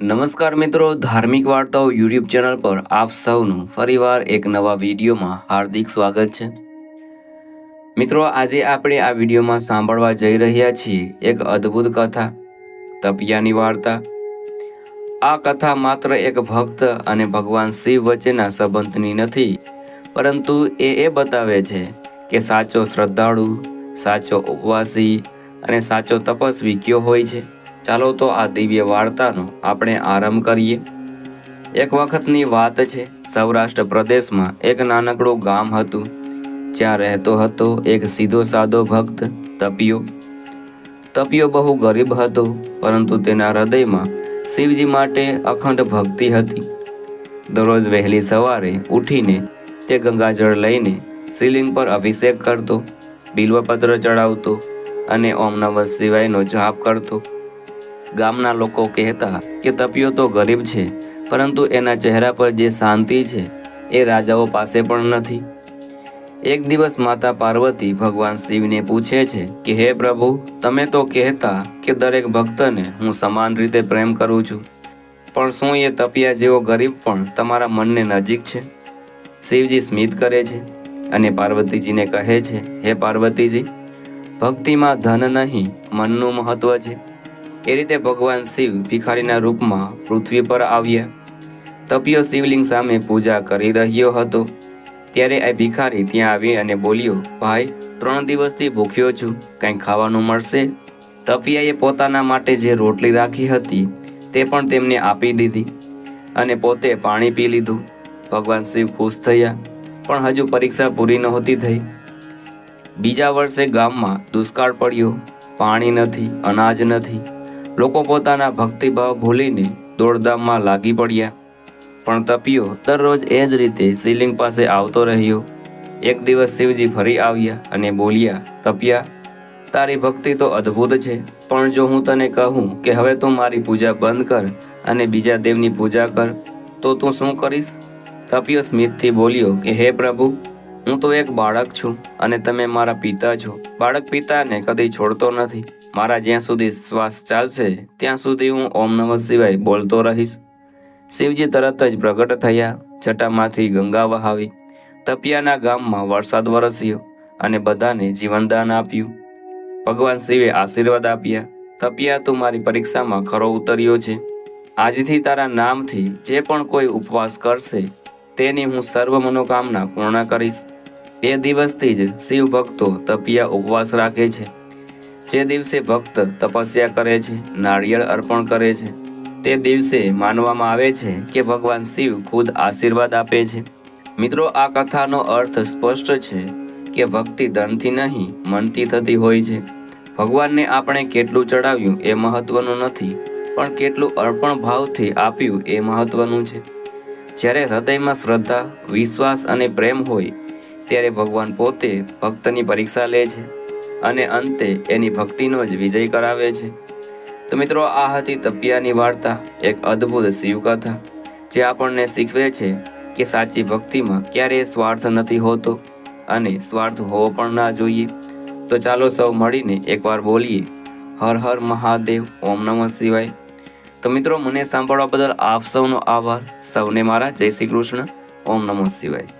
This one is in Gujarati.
નમસ્કાર મિત્રો, ધાર્મિક વાર્તાઓ યુટ્યુબ ચેનલ પર આપ સૌનું ફરીવાર એક નવા વિડીયોમાં હાર્દિક સ્વાગત છે. મિત્રો, આજે આપણે આ વિડીયોમાં સાંભળવા જઈ રહ્યા છીએ એક અદ્ભુત કથા, તપિયાની વાર્તા. આ કથા માત્ર એક ભક્ત અને ભગવાન શિવ વચ્ચેના સંબંધની નથી, પરંતુ એ એ બતાવે છે કે સાચો શ્રદ્ધાળુ, સાચો ઉપવાસી અને સાચો તપસ્વી કયો હોય છે. ચાલો તો આ દિવ્ય વાર્તાનો આપણે આરંભ કરીએ. એક વખતની વાત છે, સૌરાષ્ટ્ર પ્રદેશમાં એક નાનકડું ગામ હતું. જ્યાં રહેતો હતો એક સીધો સાદો ભક્ત, તપિયો. તપિયો બહુ ગરીબ હતો, પરંતુ તેના હૃદયમાં શિવજી માટે અખંડ ભક્તિ હતી. દરરોજ વહેલી સવારે ઉઠીને તે ગંગાજળ લઈને શિવલિંગ પર અભિષેક કરતો, બિલ્વપત્ર ચડાવતો અને ઓમ નમઃ શિવાયનો જાપ કરતો. ગામના લોકો કહેતા કે તપિયો તો ગરીબ છે, પરંતુ એના ચહેરા પર જે શાંતિ છે, એ રાજાઓ પાસે પણ નથી. એક દિવસ માતા પાર્વતી ભગવાન શિવને પૂછે છે કે, હે પ્રભુ, તમે તો કહેતા કે દરેક ભક્તને હું સમાન રીતે પ્રેમ કરું છું, પણ શું એ તપિયા જેવો ગરીબ પણ તમારા મનને નજીક છે? શિવજી સ્મિત કરે છે અને પાર્વતીજીને કહે છે, હે પાર્વતીજી, ભક્તિમાં ધન નહીં, મનનું મહત્વ છે. એ રીતે ભગવાન શિવ ભિખારીના રૂપમાં પૃથ્વી પર આવ્યા. તપિયો શિવલિંગ સામે પૂજા કરી રહ્યો હતો. ત્યારે આ ભિખારી ત્યાં આવી અને બોલ્યો, ભાઈ, ત્રણ દિવસથી ભૂખ્યો છું. કંઈ ખાવાનું મળશે? તપિયાએ પોતાના માટે જે રોટલી રાખી હતી, તે પણ તેમને આપી દીધી અને પોતે પાણી પી લીધું. ભગવાન શિવ ખુશ થયા, પણ હજુ પરીક્ષા પૂરી નહોતી થઈ. બીજા વર્ષે ગામમાં દુષ્કાળ પડ્યો. પાણી નથી, અનાજ નથી. લોકો પોતાના ભક્તિભાવ ભૂલીને દોડધામમાં લાગી પડ્યા. પણ તપિયો દરરોજ એ જ રીતે શિવલિંગ પાસે આવતો રહ્યો. એક દિવસ શિવજી ફરી આવ્યા અને બોલ્યા, તપિયા, તારી ભક્તિ તો અદ્ભુત છે, પણ જો હું તને કહું કે હવે તું મારી પૂજા બંધ કર અને બીજા દેવની પૂજા કર, તો તું શું કરીશ? તપિયો સ્મિતથી બોલ્યો કે, હે પ્રભુ, હું તો એક બાળક છું અને તમે મારા પિતા છો. બાળક પિતાને કદી છોડતો નથી. મારા જ્યાં સુધી શ્વાસ ચાલશે, ત્યાં સુધી હું ઓમ નમઃ શિવાય બોલતો રહીશ. શિવજી તરત જ પ્રગટ થયા જટામાંથી ગંગા વહાવી. તપિયાના ગામમાં વરસાદ વરસ્યો અને બધાને જીવનદાન આપ્યું. ભગવાન શિવે આશીર્વાદ આપ્યા. તપિયા, તું મારી પરીક્ષામાં ખરો ઉતર્યો છે. આજથી તારા નામથી જે પણ કોઈ ઉપવાસ કરશે, તેની હું સર્વ મનોકામના પૂર્ણ કરીશ. એ દિવસથી જ શિવ ભક્તો તપિયા ઉપવાસ રાખે છે. જે દિવસે ભક્ત તપસ્યા કરે છે, નાળિયેર અર્પણ કરે છે, તે દિવસે માનવામાં આવે છે કે ભગવાન શિવ ખુદ આશીર્વાદ આપે છે. મિત્રો, આ કથાનો અર્થ સ્પષ્ટ છે કે ભક્તિ ધનથી નહીં, મનથી થતી હોય છે. ભગવાનને આપણે કેટલું ચડાવ્યું એ મહત્વનું નથી, પણ કેટલું અર્પણ ભાવથી આપ્યું એ મહત્વનું છે. જ્યારે હૃદયમાં શ્રદ્ધા, વિશ્વાસ અને પ્રેમ હોય, ત્યારે ભગવાન પોતે ભક્તની પરીક્ષા લે છે. અને અંતે એની ભક્તિનો જ વિજય કરાવે છે. તો મિત્રો, આ હતી તપિયાની વાર્તા, એક અદ્ભુત શિવકથા, જે આપણને શીખવે છે કે સાચી ભક્તિમાં ક્યારેય સ્વાર્થ નથી હોતો અને સ્વાર્થ હોવો પણ ના જોઈએ. તો ચાલો સૌ મળીને એકવાર બોલીએ, હર હર મહાદેવ, ઓમ નમઃ શિવાય. તો મિત્રો, મને સાંભળવા બદલ આપ સૌનો આભાર. સૌને મારા જય શ્રી કૃષ્ણ, ઓમ નમઃ શિવાય.